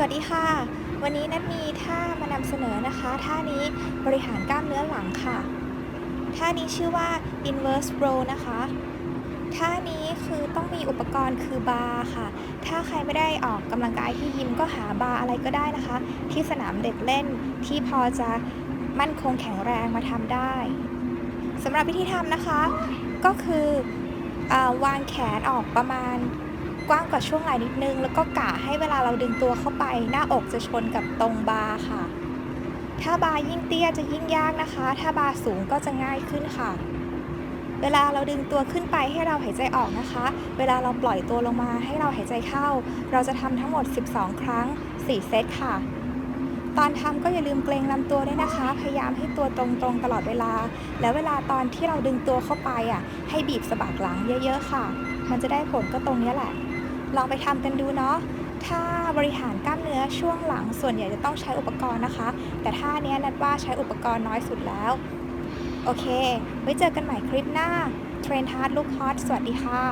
สวัสดีค่ะ วันนี้นัดมีท่ามานำเสนอนะคะ ท่านี้บริหารกล้ามเนื้อหลังค่ะ ท่านี้ชื่อว่า inverse row นะคะ ท่านี้คือต้องมีอุปกรณ์คือบาร์ค่ะ ถ้าใครไม่ได้ออกกำลังกายที่ยิมก็หาบาร์อะไรก็ได้นะคะ ที่สนามเด็กเล่นที่พอจะมั่นคงแข็งแรงมาทำได้สำหรับวิธีทำนะคะ ก็คืออวางแขนออกประมาณ กว้างกว่าช่วงไหล่นิดนึง แล้วก็กะให้เวลาเราดึงตัวเข้าไป หน้าอกจะชนกับตรงบาร์ค่ะ ถ้าบาร์ยิ่งเตี้ยจะยิ่งยากนะคะ ถ้าบาร์สูงก็จะง่ายขึ้นค่ะ เวลาเราดึงตัวขึ้นไปให้เราหายใจออกนะคะ เวลาเราปล่อยตัวลงมาให้เราหายใจเข้า เราจะทำทั้งหมด 12 ครั้ง 4 เซตค่ะตอนทำก็อย่าลืมเกรงลำตัวด้วยนะคะ พยายามให้ตัวตรงๆตลอดเวลา แล้วเวลาตอนที่เราดึงตัวเข้าไปอะ ให้บีบสะบักหลังเยอะ ๆ ค่ะ มันจะได้ผลก็ตรงนี้แหละ ลองไปทำกันดูเนาะถ้าบริหารกล้ามเนื้อช่วงหลังส่วนใหญ่จะต้องใช้อุปกรณ์นะคะ แต่ท่าเนี้ยนัดว่าใช้อุปกรณ์น้อยสุดแล้ว โอเค ไว้เจอกันใหม่คลิปหน้าเทรนฮาร์ดลูกฮอตสวัสดีค่ะ